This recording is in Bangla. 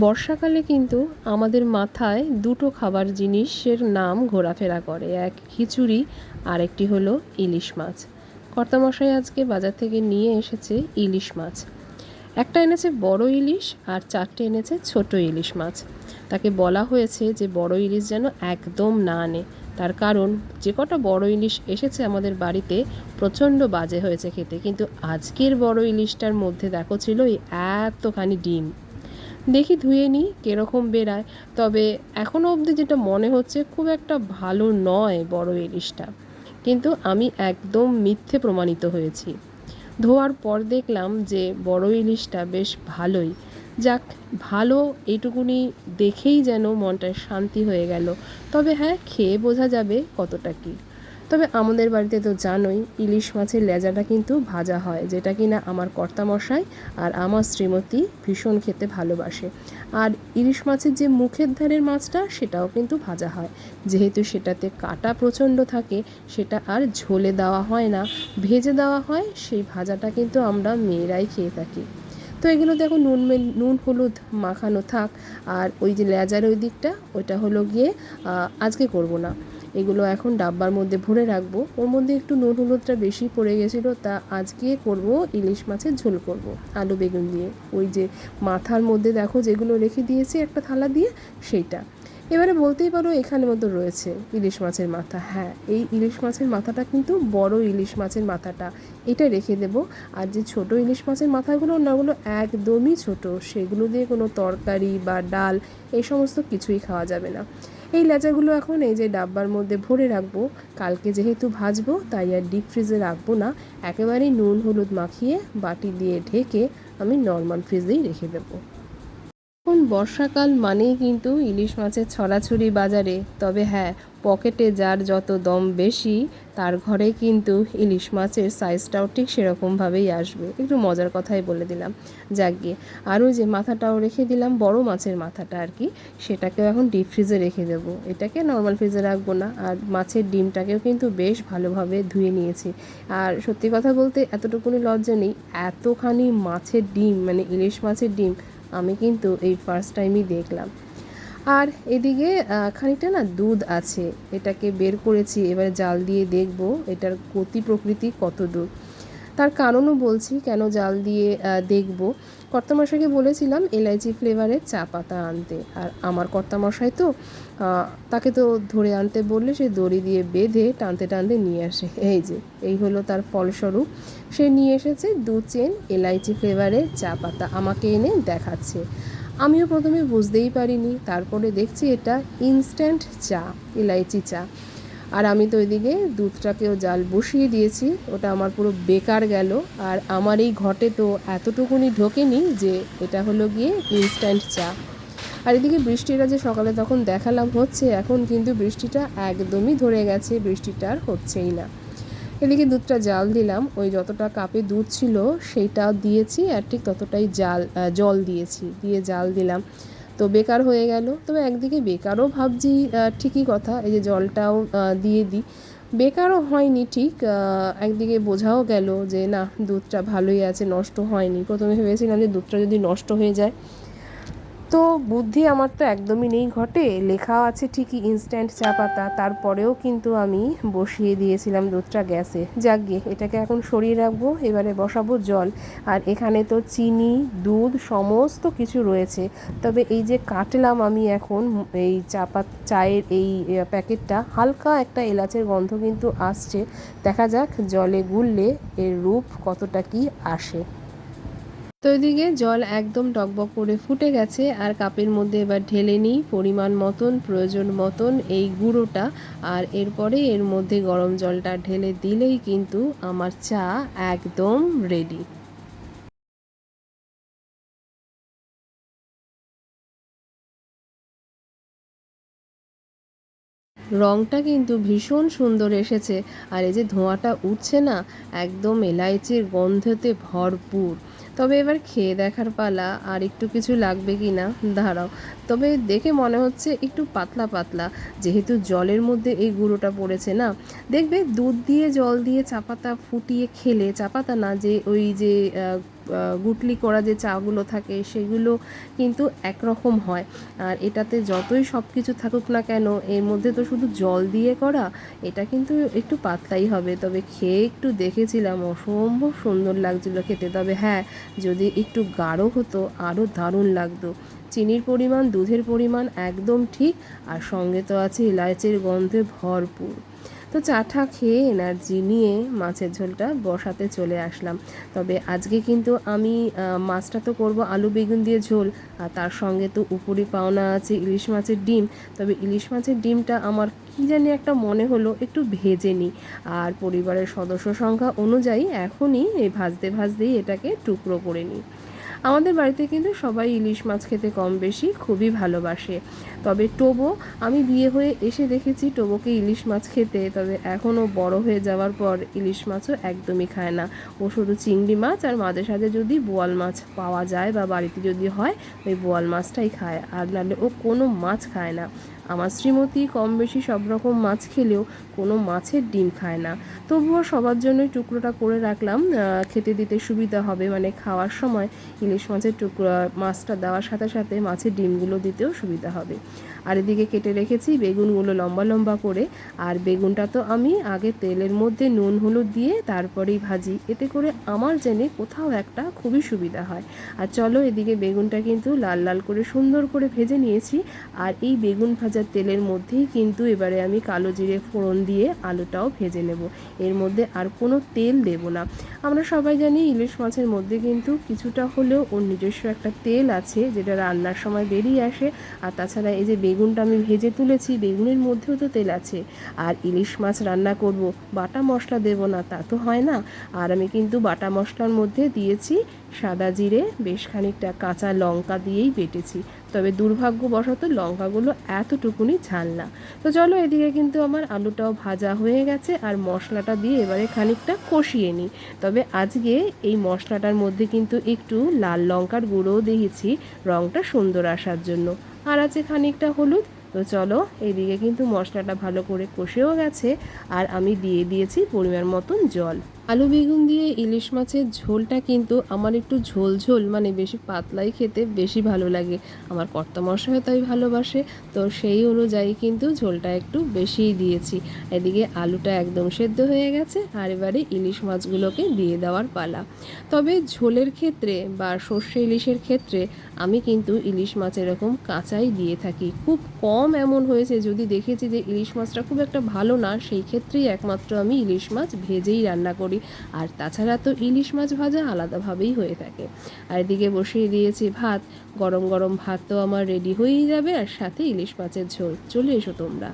বর্ষাকালে কিন্তু আমাদের মাথায় দুটো খাবার জিনিসের নাম ঘোরাফেরা করে। এক খিচুড়ি আর একটি হলো ইলিশ মাছ। কর্তামশাই আজকে বাজার থেকে নিয়ে এসেছে ইলিশ মাছ। একটা এনেছে বড় ইলিশ আর চারটে এনেছে ছোট ইলিশ মাছ। তাকে বলা হয়েছে যে বড় ইলিশ যেন একদম না আনে। তার কারণ, যে কটা বড় ইলিশ এসেছে আমাদের বাড়িতে প্রচণ্ড বাজে হয়েছে খেতে। কিন্তু আজকের বড় ইলিশটার মধ্যে দেখো ছিল এই এতখানি ডিম। দেখি ধুয়ে নিই, কীরকম বেরায়। তবে এখনও অবধি যেটা মনে হচ্ছে খুব একটা ভালো নয় বড় ইলিশটা। কিন্তু আমি একদম মিথ্যে প্রমাণিত হয়েছি। ধোয়ার পর দেখলাম যে বড় ইলিশটা বেশ ভালোই। যাক, ভালো এইটুকুনি দেখেই যেন মনটা শান্তি হয়ে গেল। তবে হ্যাঁ খেয়ে বোঝা যাবে কতটা কী। তবে আমাদের বাড়িতে তো জানোই, ইলিশ মাছের লেজাটা কিন্তু ভাজা হয়, যেটা কিনা আমার কর্তামশাই আর আমার শ্রীমতী ভীষণ খেতে ভালোবাসে। আর ইলিশ মাছের যে মুখের ধারের মাছটা, সেটাও কিন্তু ভাজা হয়। যেহেতু সেটাতে কাটা প্রচণ্ড থাকে, সেটা আর ঝোলে দেওয়া হয় না, ভেজে দেওয়া হয়, সেই ভাজাটা কিন্তু আমরা মেয়েরাই খেয়ে থাকি। তো এগুলো দেখো নুন নুন, হলুদ মাখানো থাক, আর ওই যে লেজার ওই দিকটা, ওইটা হলো গিয়ে আজকে করব না। এগুলো এখন ডাব্বার মধ্যে ভরে রাখব। ওর মধ্যে একটু নুন হলুদটা বেশি পড়ে গেছিল, তা আজকে করব, ইলিশ মাছের ঝোল করব আলু বেগুন দিয়ে। ওই যে মাথার মধ্যে দেখো যেগুলো রেখে দিয়েছি একটা থালা দিয়ে, সেইটা। এবারে বলতেই পারো এখানে মতো রয়েছে ইলিশ মাছের মাথা। হ্যাঁ এই ইলিশ মাছের মাথাটা কিন্তু বড় ইলিশ মাছের মাথাটা। এটা রেখে দেব। আর যে ছোট ইলিশ মাছের মাথাগুলো না, ওগুলো একদমই ছোট। সেগুলো দিয়ে কোনো তরকারি বা ডাল, এই সমস্ত কিছুই খাওয়া যাবে না। এই লেজাগুলো এখন এই যে ডাব্বার মধ্যে ভরে রাখব, কালকে যেহেতু ভাজবো, তাই আর ডিপ ফ্রিজে রাখব না। একেবারেই নুন হলুদ মাখিয়ে বাটি দিয়ে ঢেকে আমি নর্মাল ফ্রিজেই রেখে দেবো। এখন বর্ষাকাল মানেই কিন্তু ইলিশ মাছের ছড়াছড়ি বাজারে। তবে হ্যাঁ পকেটে যার যত দম বেশি, তার ঘরে কিন্তু ইলিশ মাছের সাইজটাও ঠিক সেরকমভাবেই আসবে। একটু মজার কথাই বলে দিলাম। যাক গিয়ে আরও যে মাথাটাও রেখে দিলাম, বড় মাছের মাথাটা আর কি, সেটাকেও এখন ডিপ ফ্রিজে রেখে দেবো। এটাকে নর্মাল ফ্রিজে রাখব না, আর মাছের ডিমটাকেও কিন্তু বেশ ভালোভাবে ধুয়ে নিয়েছি। আর সত্যি কথা বলতে এতটুকুনি লজ্জা নেই, এতখানি মাছের ডিম মানে ইলিশ মাছের ডিম আমি কিন্তু এই ফার্স্ট টাইমই দেখলাম। আর এদিকে খানিকটা না দুধ আছে, এটাকে বের করেছি, এবার জাল দিয়ে দেখব এটার গতি প্রকৃতি কত দূর। তার কারণও বলছি, কেন জাল দিয়ে দেখব। কর্তামশাইকে বলেছিলাম এলাইচি ফ্লেভারের চা পাতা আনতে। আর আমার কর্তামশাই তো তাকে তো ধরে আনতে বললে সে দড়ি দিয়ে বেঁধে টানতে টানতে নিয়ে আসে। এই যে, এই হলো তার ফলস্বরূপ। সে নিয়ে এসেছে দু চেন এলাইচি ফ্লেভারের চা পাতা, আমাকে এনে দেখাচ্ছে। আমিও প্রথমে বুঝতেই পারিনি, তারপরে দেখছি এটা ইনস্ট্যান্ট চা এলাইচি চা। আর আমি তো ওইদিকে দুধটাকেও জাল বসিয়ে দিয়েছি, ওটা আমার পুরো বেকার গেল। আর আমার এই ঘটে তো এতটুকুনি ঢোকেনি যে এটা হলো গিয়ে ইনস্ট্যান্ট চা। আর এদিকে বৃষ্টিটা যে সকালে তখন দেখালাম হচ্ছে, এখন কিন্তু বৃষ্টিটা একদমই ধরে গেছে, বৃষ্টিটা আর হচ্ছেই না। এদিকে দুধটা জাল দিলাম, ওই যতটা কাপে দুধ ছিল সেইটা দিয়েছি, আর ঠিক ততটাই জাল জল দিয়েছি, দিয়ে জাল দিলাম। তো বেকার হয়ে গেল। তবে একদিকে বেকারও ভাবছি ঠিকই কথা, এই যে জলটাও দিয়ে দিই। বেকারও হয়নি ঠিক একদিকে বোঝাও গেল যে না, দুধটা ভালোই আছে, নষ্ট হয়নি। প্রথমে ভেবেছিলাম যে দুধটা যদি নষ্ট হয়ে যায় তো বুদ্ধি আমার তো একদমই নেই, ঘটে। লেখা আছে ঠিকই ইনস্ট্যান্ট চা পাতা। তারপরেও কিন্তু আমি বসিয়ে দিয়েছিলাম দুধটা গ্যাসে। যাক গিয়ে এটাকে এখন সরিয়ে রাখব, এবারে বসাবো জল। আর এখানে তো চিনি, দুধ, সমস্ত কিছু রয়েছে। তবে এই যে কাটলাম আমি এখন, এই চা পাত, চায়ের এই প্যাকেটটা, হালকা একটা এলাচের গন্ধ কিন্তু আসছে। দেখা যাক জলে গুললে এর রূপ কতটা কি আসে। তো এদিকে জল একদম টকবক করে ফুটে গেছে আর কাপের মধ্যে এবার ঢেলে নিই পরিমাণ মতন, প্রয়োজন মতন এই গুঁড়োটা। আর এরপরে এর মধ্যে গরম জলটা ঢেলে দিলেই কিন্তু আমার চা একদম রেডি রংটা কিন্তু ভীষণ সুন্দর এসেছে। আর এই যে ধোঁয়াটা উঠছে না, একদম এলাইচির গন্ধতে ভরপুর। তবে এবার খেয়ে দেখার পালা আর একটু কিছু লাগবে কি না? দাঁড়াও। তবে দেখে মনে হচ্ছে একটু পাতলা পাতলা, যেহেতু জলের মধ্যে এই গুঁড়োটা পড়েছে না। দেখবে দুধ দিয়ে জল দিয়ে চাপাতা ফুটিয়ে খেলে, চাপাতা না যে ওই যে গুটলি করা যে চাগুলো থাকে সেগুলো কিন্তু একরকম হয়। আর এটাতে যতই সব কিছু থাকুক না কেন, এর মধ্যে তো শুধু জল দিয়ে করা, এটা কিন্তু একটু পাতলাই হবে। তবে খেয়ে একটু দেখেছিলাম, অসম্ভব সুন্দর লাগছিল খেতে। তবে হ্যাঁ যদি একটু গাঢ় হতো আরও দারুণ লাগতো। চিনির পরিমাণ, দুধের পরিমাণ একদম ঠিক, আর সঙ্গে তো আছে ইলাচের গন্ধে ভরপুর। তো চাটা খেয়ে এনার্জি নিয়ে মাছের ঝোলটা বসাতে চলে আসলাম। তবে আজকে কিন্তু আমি মাছটা তো করব আলু, বেগুন দিয়ে ঝোল, আর তার সঙ্গে তো উপরি পাওনা আছে ইলিশ মাছের ডিম। তবে ইলিশ মাছের ডিমটা আমার কী জানি একটা মনে হলো, একটু ভেজে নিই। আর পরিবারের সদস্য সংখ্যা অনুযায়ী এখনই এই ভাজতে, ভাজতেই এটাকে টুকরো করে নিই। আমাদের বাড়িতে কিন্তু সবাই ইলিশ মাছ খেতে কম বেশি খুবই ভালোবাসে। তবে টোবো, আমি বিয়ে হয়ে এসে দেখেছি টোবোকে ইলিশ মাছ খেতে, তবে এখনও বড় হয়ে যাওয়ার পর ইলিশ মাছও একদমই খায় না। ও শুধু চিংড়ি মাছ আর মাঝে সাঝে যদি বোয়াল মাছ পাওয়া যায় বা বাড়িতে যদি হয়, ওই বোয়াল মাছটাই খায়, আর নাহলে ও কোনো মাছ খায় না। আমার শ্রীমতী কম বেশি সব রকম মাছ খেলেও কোনো মাছের ডিম খায় না। তবুও সবার জন্যই টুকরোটা করে রাখলাম খেতে দিতে সুবিধা হবে। মানে খাওয়ার সময় ইলিশ মাছের টুকরো, মাছটা দেওয়ার সাথে সাথে মাছের ডিমগুলো দিতেও সুবিধা হবে। আর এদিকে কেটে রেখেছি বেগুনগুলো লম্বা লম্বা করে। আর বেগুনটা তো আমি আগে তেলের মধ্যে নুন, হলুদ দিয়ে তারপরেই ভাজি। এতে করে আমার জেনে কোথাও একটা খুবই সুবিধা হয়। আর চলো এদিকে বেগুনটা কিন্তু লাল লাল করে সুন্দর করে ভেজে নিয়েছি। আর এই বেগুন ভাজার তেলের মধ্যেই কিন্তু এবারে আমি কালো জিরে ফোড়ন দিয়ে আলুটাও ভেজে নেব। এর মধ্যে আর কোনো তেল দেব না। আমরা সবাই জানি ইলিশ মাছের মধ্যে কিন্তু কিছুটা হলেও ওর নিজস্ব একটা তেল আছে, যেটা রান্নার সময় বেরিয়ে আসে। আর তাছাড়া এই যে বেগুনটা আমি ভেজে তুলেছি, বেগুনের মধ্যেও তো তেল আছে। আর ইলিশ মাছ রান্না করব, বাটা মশলা দেব না, তা তো হয় না। আর আমি কিন্তু বাটা মশলার মধ্যে দিয়েছি সাদা জিরে, বেশ খানিকটা কাঁচা লঙ্কা দিয়েই বেটেছি। তবে দুর্ভাগ্যবশত লঙ্কাগুলো এতটুকুনি ঝাল না। তো চলো এদিকে কিন্তু আমার আলুটাও ভাজা হয়ে গেছে আর মশলাটা দিয়ে এবারে খানিকটা কষিয়ে নিই। তবে আজকে এই মশলাটার মধ্যে কিন্তু একটু লাল লঙ্কার গুঁড়োও দিয়েছি রঙটা সুন্দর আসার জন্য। আর আছে খানিকটা হলুদ। তো চলো এইদিকে কিন্তু মশলাটা ভালো করে কষেও গেছে। আর আমি দিয়ে দিয়েছি পরিমাণ মতন জল। আলু বেগুন দিয়ে ইলিশ মাছের ঝোলটা কিন্তু আমার একটু ঝোল ঝোল মানে বেশি পাতলাই খেতে বেশি ভালো লাগে। আমার কর্তামশাই তাই ভালোবাসে, তো সেই অনুযায়ী কিন্তু ঝোলটা একটু বেশিই দিয়েছি। এদিকে আলুটা একদম সেদ্ধ হয়ে গেছে, আর এবারে ইলিশ মাছগুলোকে দিয়ে দেওয়ার পালা। তবে ঝোলের ক্ষেত্রে বা সর্ষে ইলিশের ক্ষেত্রে আমি কিন্তু ইলিশ মাছ এরকম কাঁচাই দিয়ে থাকি। খুব কম এমন হয়েছে যদি দেখেছি যে ইলিশ মাছটা খুব একটা ভালো না, সেই ক্ষেত্রেই একমাত্র আমি ইলিশ মাছ ভেজেই রান্না করি। আর তাছাড়া তো ইলিশ মাছ ভাজা আলাদাভাবেই হয়ে থাকে। আর এদিকে বসিয়ে দিয়েছি ভাত। গরম গরম ভাত তো আমার রেডি হয়েই যাবে আর সাথে ইলিশ মাছের ঝোল। চলে এসো তোমরা।